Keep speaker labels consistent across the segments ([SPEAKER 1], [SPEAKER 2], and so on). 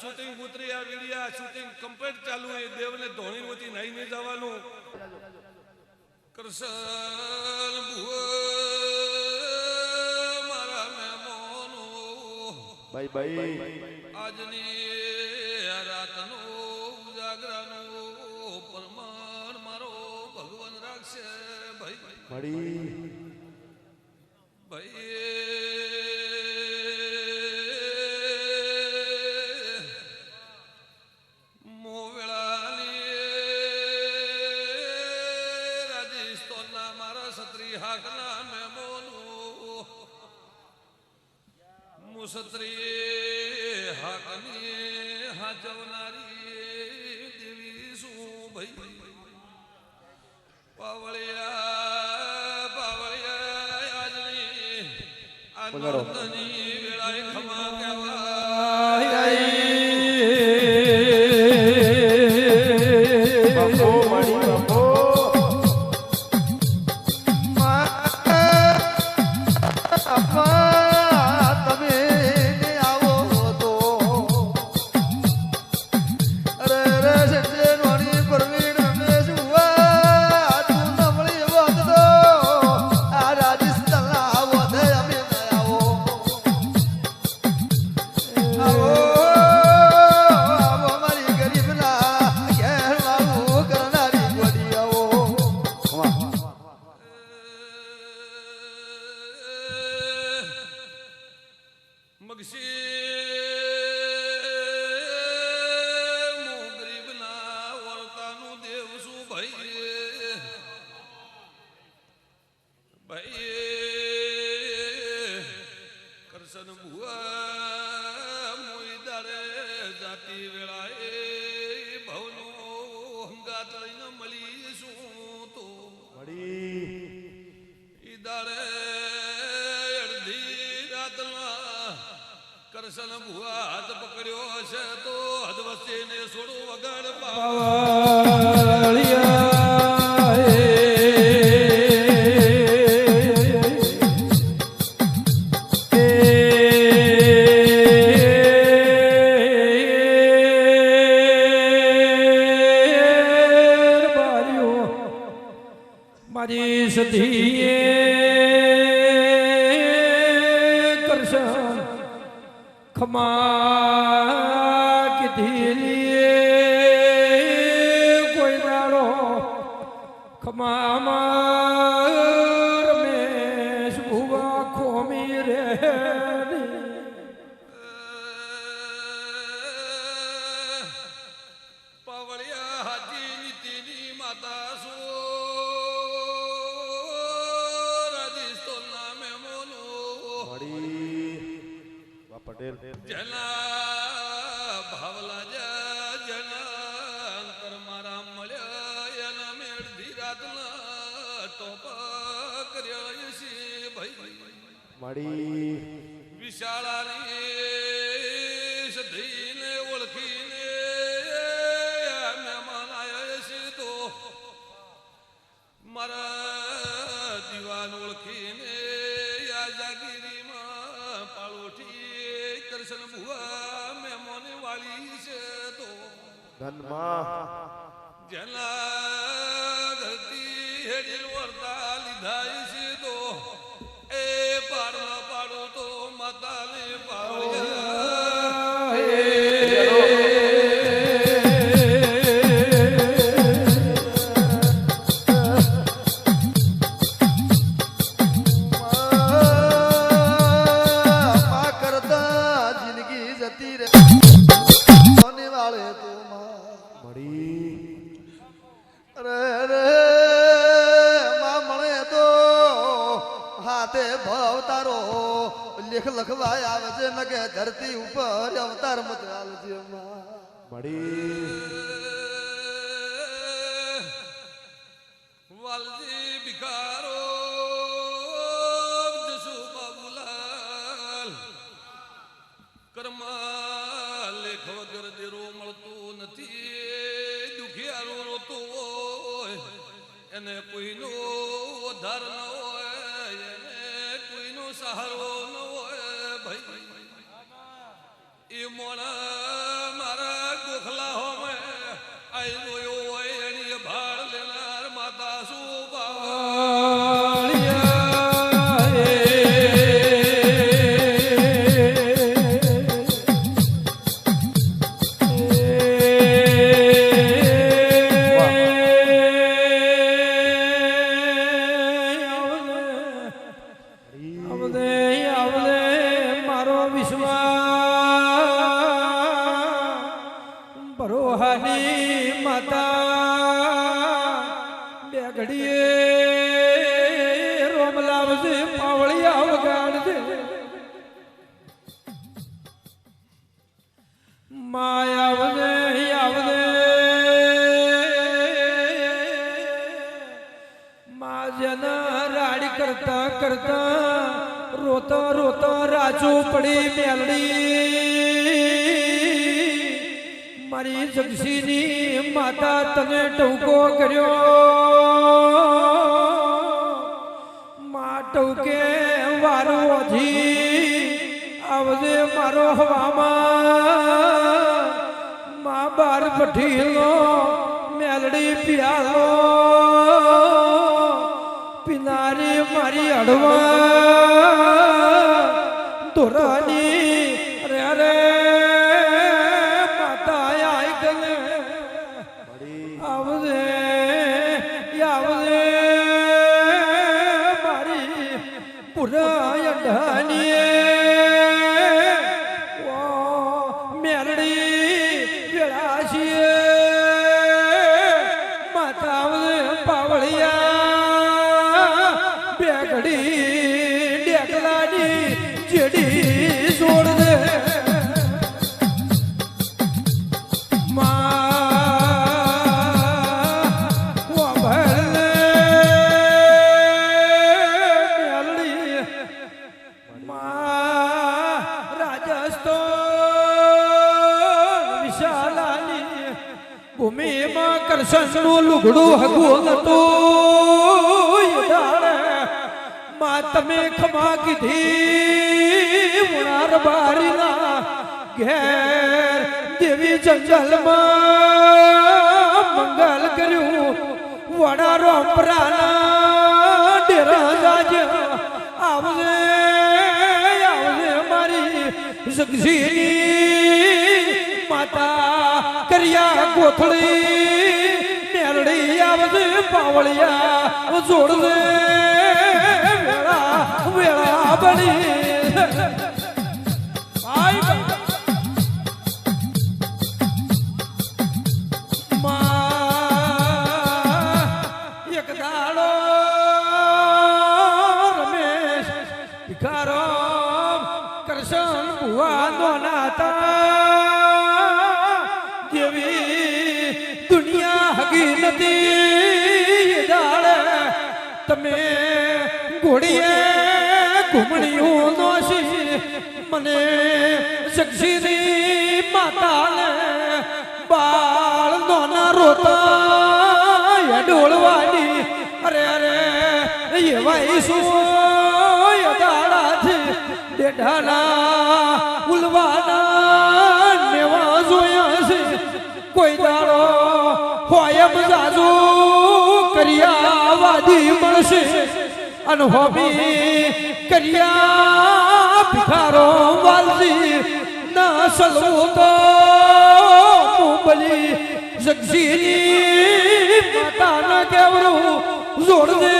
[SPEAKER 1] Shooting ઉતરી આ વિડિયા shooting complete ચાલુ એ દેવને ધોણી વતી નહીં જવાનું. કૃષ્ણ ભુવ મારા મહેમાનો
[SPEAKER 2] ભાઈ ભાઈ
[SPEAKER 1] આજની આ રાતનો ઉજાગરાનો પરમાણ મારો ભગવાન રાખશે ભાઈ. ભાઈ મુસત્રી હાકની હાચવનારી દેવી શું ભાઈ પાવળિયા પાવળિયા આજની આ
[SPEAKER 2] પધારો.
[SPEAKER 1] મગસી કરશન ભુવા હાથ પકડ્યો હશે તો હદ વચ્ચેને છોડું વગાડ પાવા धीरी
[SPEAKER 2] મળી
[SPEAKER 1] વિશાળાની સધીને ઓળખીને મહેમાન આયા છે તો મારા દીવાન ઓળખીને આ જાગીરીમાં પાળોઠી કરશન ભુવા મહેમાને વાળી છે તો.
[SPEAKER 2] ધનમાં.
[SPEAKER 1] જેના ઘરથી હેડી વર્તા લીધા છે તો. એ પાડવા પાડો તો માતાને પાવળિયા
[SPEAKER 3] ભાવ લેખ લખવાય આવે છે ને કે ધરતી ઉપર અવતાર મતમાં.
[SPEAKER 2] મળી.
[SPEAKER 1] திருமொழ રોહાની માતા બેગડીએ રોમ લાવજે, પાવળી આવગાડજે.
[SPEAKER 4] માય આવજે આવજે. માજના રાડ કરતા કરતા રોતા રોતા રાજુ પડી મેલડી. મારી જગસીની માતા તને ટૌકો કર્યો. મા ટૌકે વારો અધી આવજે મારો હવામાં માં બાર પઠીલો, મેલડી પિયાલો. પિનારી મારી અડવા. ધોરાની પુરાય ભૂમિમાં કરશનનું લુગડું હગું હતું. માં તમે ખમા કીધી. ઉણાર બારીના ઘેર દેવી જંગલમાં મંગલ કર્યું. વડા રોપરાના ડેરા રાજ આવજે આવજે મારી જગજીની માતા. કર્યા કોથળી મેરડી આવજે પાવળિયા જોડજે વેળા વેળા બની. તમે ઘોડીએ ઘૂમણીયું નોશી. મને જગસીની માતાને બાળ નોના રોતા ડોળવાની અરે અરે એવા શું? દાડાથી ડેઢાના ઉલવાના નેવા જોયા છે. કોઈ દાડો હોય જાજુ કર્યા વાદી મળશે અનુભવી કર્યા. ભિખારો વાલજી ના સલવું તો મુંબલી જગજીની માતાના કેવરું જોડ દે.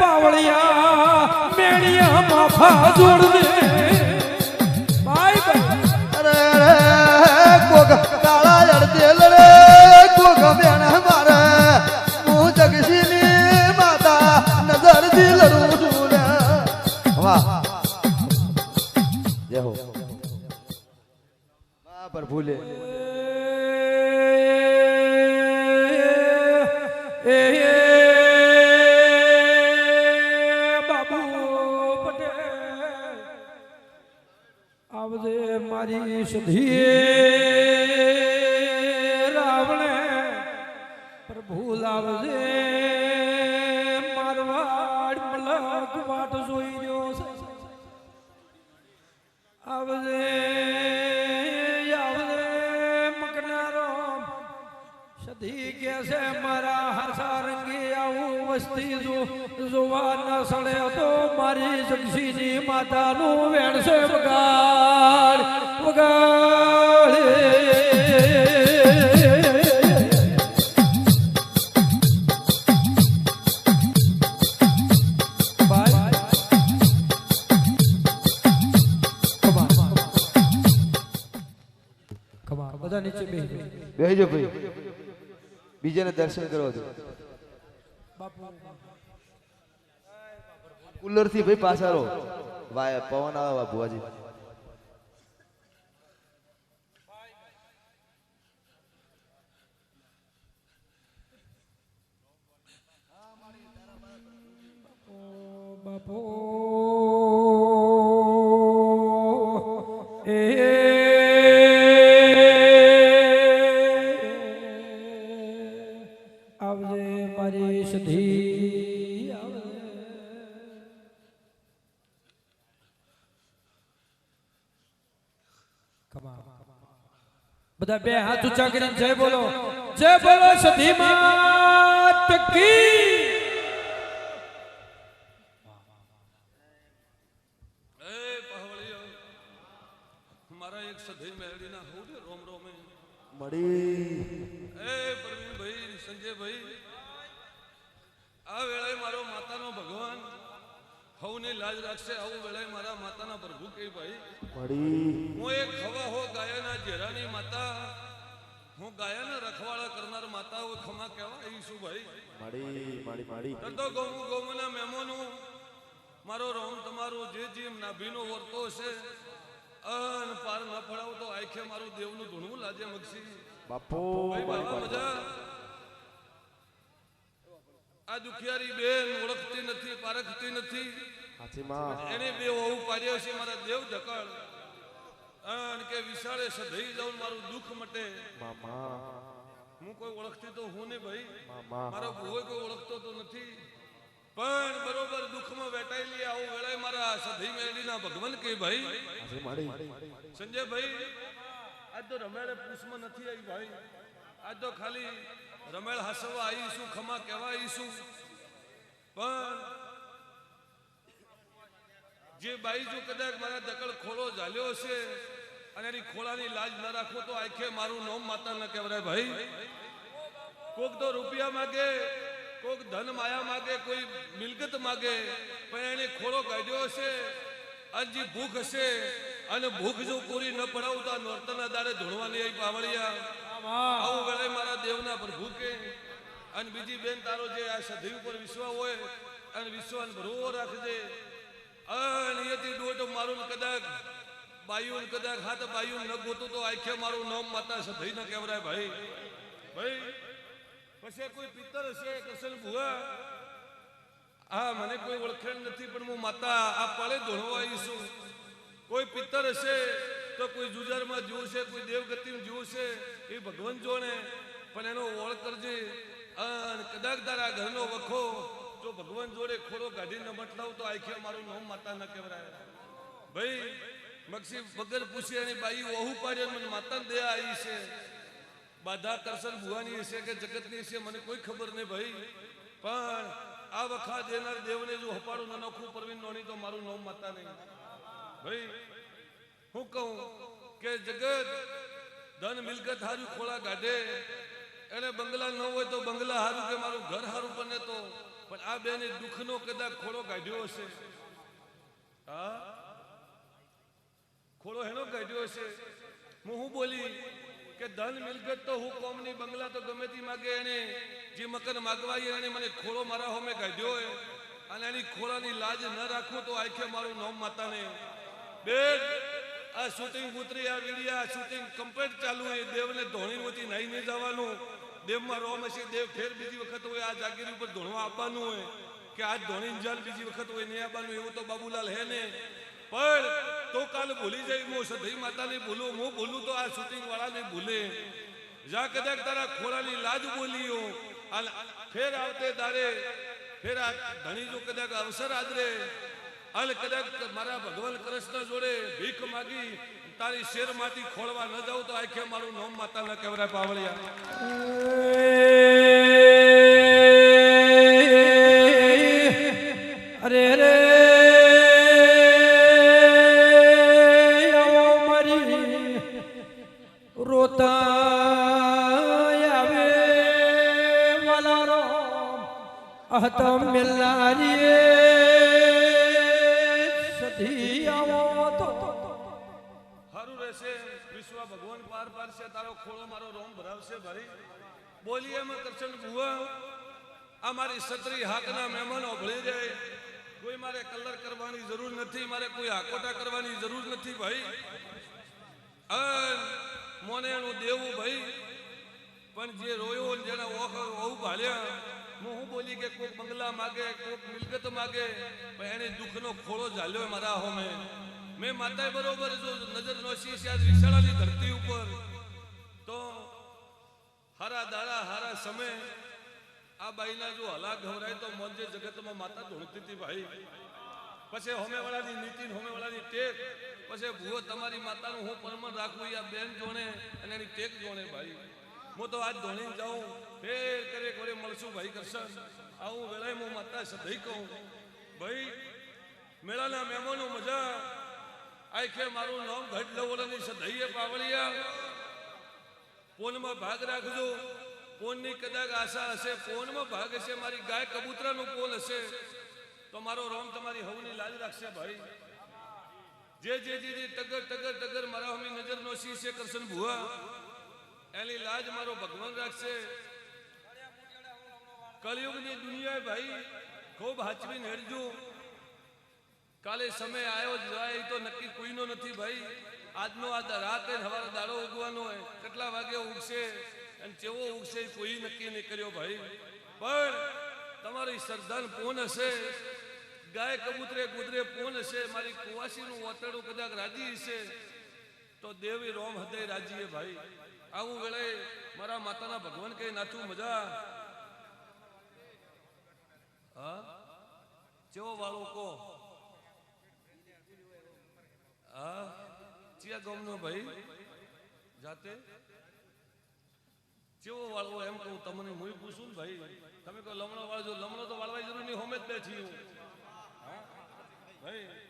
[SPEAKER 4] પાવળિયા મેળિયા માફા જોડ
[SPEAKER 3] વાહ
[SPEAKER 2] પ્રભુ લે
[SPEAKER 4] એ, બાબુ પટેલ, આવજે મારી સધી રાવણે પ્રભુ લાવજે મારવાડ મલક વાટ જોઈ રહ્યો છે. આવજે વસ્તી જો જોવા ન સડે તો મારી જગસીજી માતાનું વેણ છે વગાડ વગાડ. બધા નીચે
[SPEAKER 2] બેહી ભાઈ. બીજાને દર્શન કરવા દો. કુલરથી ભાઈ પાછળ વાય પવન આવે બાપુજી બાપુ.
[SPEAKER 4] આવજે મારી સધી બધા બે હાથ ઊંચા કરીને જય બોલો. જય બોલો સધી માત કી.
[SPEAKER 1] મારા એક સધી મેળીના હું રોમ રોમે.
[SPEAKER 2] મળી.
[SPEAKER 1] સંજયભાઈ આ વેળાએ મારો માતાનો ભગવાન હવને લાજ રાખશે આવું વેળાએ મારા માતાના પ્રભુ કે ભાઈ. હું એક ખવા હો ગાયાના જેરાની માતા હું ગાયાના રખવાળા કરનાર માતા હું ખમા કહેવા આવી છું ભાઈ. કરતો ગૌમુ ગૌમુના મહેમાનો મારો રોમ તમારું જે જીમ નાભીનો વર્તો છે અન પાર ન ફળાવ તો આખે મારું દેવનું ધૂણવું લાજે મગસી
[SPEAKER 2] બાપો.
[SPEAKER 1] મજા. આ દુખિયારી બેન ઓળખતી નથી પારખતી નથી. એને બે વહુ પાડ્યો છે મારા દેવ ધકળ અન કે વિશાળે સધઈ જાઉં મારું દુઃખ મટે. હું કોઈ ઓળખતી તો હું નહીં ભાઈ. મારો ભૂવો કોઈ ઓળખતો તો નથી. પણ બરોબર દુઃખમાં વેટાયેલી આવું વેળાએ મારા સધી મેળીના ભગવાન કે ભાઈ.
[SPEAKER 2] સંજય
[SPEAKER 1] ભાઈ આજ તો રમાડે પૂછમાં નથી આવી ભાઈ. આજ તો ખાલી રમેળ હસવા આવીશું, ખમા કહેવા આવીશું પણ જે બાઈ જો કદાચ મારા દકડ ખોળો ઝાલ્યો છે અને એની ખોળાની લાજ ન રાખો તો આખે મારું નોમ માતા ન કહેવાય ભાઈ. કોક તો રૂપિયા માગે, કોક ધન માયા માગે, કોઈ મિલકત માગે, પણ એને ખોળો કાઢ્યો હશે અને જે ભૂખ હશે અને ભૂખ જો પૂરી ન પડાવતા નોર્તના દાડે ધોળવાની પાવળિયા. આવું વેળે મારા દેવના પ્રભુ કે અને બીજી બેન તારો જે આ સધી ઉપર વિશ્વાસ હોય, અને વિશ્વાસ ભરવો રાખજે. અને એથી દોઢ મારું કદાચ બાયું કદાચ હાથ બાયું ન ગોતું તો આખે મારું નામ માતા સધી ન કેવરાય ભાઈ. ભાઈ, પછી કોઈ પિત્તર હશે કસલ ભુવા? હા, મને કોઈ ઓળખેણ નથી, પણ હું માતા આ પાળે ધોળવા આવીશું. કોઈ પિત્તર હશે તો કોઈ જુજારમાં જીવ છે કોઈ દેવગતિમાં જીવ છે એ ભગવાન જોણે. પણ એનો ઓળ કરજે. અને કદાચ તારા ઘરનો વખો, જો ભગવાન જોડે ખોડો કાઢીને મટલાવ તો આખી મારું નામ માતા ન કહેવાય. ભાઈ મક્ષી વગર પૂછી એની બાઈ ઓહુ પાડ્યો મને માતા દયા આવી છે. બાધા કરશન ભુવાની હશે કે જગતની હશે, મને કોઈ ખબર નહીં ભાઈ. પણ આ વખા દેનાર દેવને જો હપાડું ન નખું, પરવીન નોની તો મારું નામ માતા નહીં. ભાઈ હું કહું કે જગત ધન મિલકત હારું ખોળા કાઢે. એને બંગલા ન હોય તો બંગલા હારું કે મારું ઘર હારું બને તો. પણ આ બેને દુઃખનો કદાચ ખોળો કાઢ્યો હશે. હા? ખોળો હેનો કાઢ્યો હશે. હું હું બોલી કે ધન મિલકત તો હું કોમની બંગલા તો ગમે તે માગે એને. જે મકન માગવા એને મને ખોળો મારા હોમે કાઢ્યો હોય. અને એની ખોળાની લાજ ન રાખું તો આખે મારું નોમ માતાને. બેન આ શૂટિંગ ઉતરી, આ વિડિયા શૂટિંગ કમ્પ્લીટ ચાલુ હોય દેવને ધોણીમાંથી નહીં જવાનું. દેવમાં રોમ હશે દેવ ફેર બીજી વખત હોય, આ જાગીર ઉપર ધોણવા આપવાનું હોય, કે આજ ધોણી જાલ બીજી વખત હોય, નહીં આપવાનું એવું તો બાબુલાલ હે ને પણ તો કાલ ભૂલી જાય હું સધઈ માતાને ભૂલું હું ભૂલું તો આ શૂટિંગ વાળાને ભૂલે. જા કદાચ તારા ખોરાની લાજ બોલીઓ. ફેર આવતે તારે, ફેર આ ધણી જો કદાચ અવસર આદરે અને કદાચ મારા ભગવાન કૃષ્ણ જોડે ભીખ માગી, તારી શેરમાંથી ખોળવા ન જાવ તો આખે મારું નામ માતા ન કહેવાય પાવળિયા સારું વિશ્વ ભગવાન પાર પાડશે, તારો ખોળો મારો રોમ ભરાવશે ભાઈ બોલીએ એમાં કરશન ભુવા આ મારી સત્રી હાકના મહેમાનો ભળી જાય. કોઈ મારે કલર કરવાની જરૂર નથી, મારે કોઈ હાકોટા કરવાની જરૂર નથી ભાઈ. મને એનું દેવું ભાઈ. પણ જે રોયો જેને ઓખ ઓહુ ભાલ્યા હું હું બોલી કે કોઈક બંગલા માગે કોઈક મિલકત માગે, પણ એને દુઃખનો ખોળો ઝાલ્યો મારા હોમે. મેં માતાએ બરોબર જો નજર નોશી છે આજ વિશાળાની ધરતી ઉપર, તો હારા દારા, હારા સમય, આ બાઈના જો હલા ઘવરાય તો મોંજે જગતમાં માતા ધોળતી હતી ભાઈ. પછી હોમેવાળાની નીતિ હોમેવાળાની ટેક, પછી ભૂવો તમારી માતાનું હું પરમણ રાખવું આ બેન જોણે અને એની ટેક જોણે ભાઈ. હું તો આજ ધોણી જાઉં, ફેર કરે કરે મળશું ભાઈ કરશન આવું વેળાએ હું માતા સદઈ કહું, ભાઈ, મેળાના મહેમાનો મજા આખે મારું નામ ઘટ લવોલાની સદઈએ પાવળિયા પોનમાં ભાગ રાખજો. પોનની કદાચ આશા હશે. પોનમાં ભાગ હશે. મારી ગાય કબૂતરાનું પોલ હશે. તો મારો રોમ તમારી હવની લાજ રાખશે ભાઈ. જે જે જે જે, ટગર ટગર ટગર મારા હમી નજર નો છે, કરશન ભુવા. એની લાજ મારો ભગવાન રાખશે. કળિયુગની દુનિયાએ ભાઈ ખૂબ હાચવીને હેરજો. કાલે સમય આવ્યો જ જાય, તો નક્કી કોઈનો નથી ભાઈ. આજનો આ રાતે હવારે દાડો ઉગવાનો હોય, કેટલા વાગે ઉગશે અને કેવો ઉગશે કોઈ નક્કી નહીં કર્યો ભાઈ. પણ તમારી શ્રદ્ધાન કોણ હશે, ગાય કબૂતરે કૂતરે કોણ હશે, મારી કુવાસીનું ઓતરડું કદાચ રાજી હશે, તો દેવી રોમ હૃદય રાજીએ ભાઈ. આવું વેળે મારા માતાના ભગવાન કઈ નાથું મજા? હા? ચેવો વાળો કો હા, ચિયા ગામનો ભાઈ, જાતે ચેવો વાળવો એમ કહું, તમને હું પૂછું ને ભાઈ, તમે કહો, લમણો વાળજો, લમણો તો વાળવાની જરૂર નહીં, હોમે જ બેઠી હું હા? ભાઈ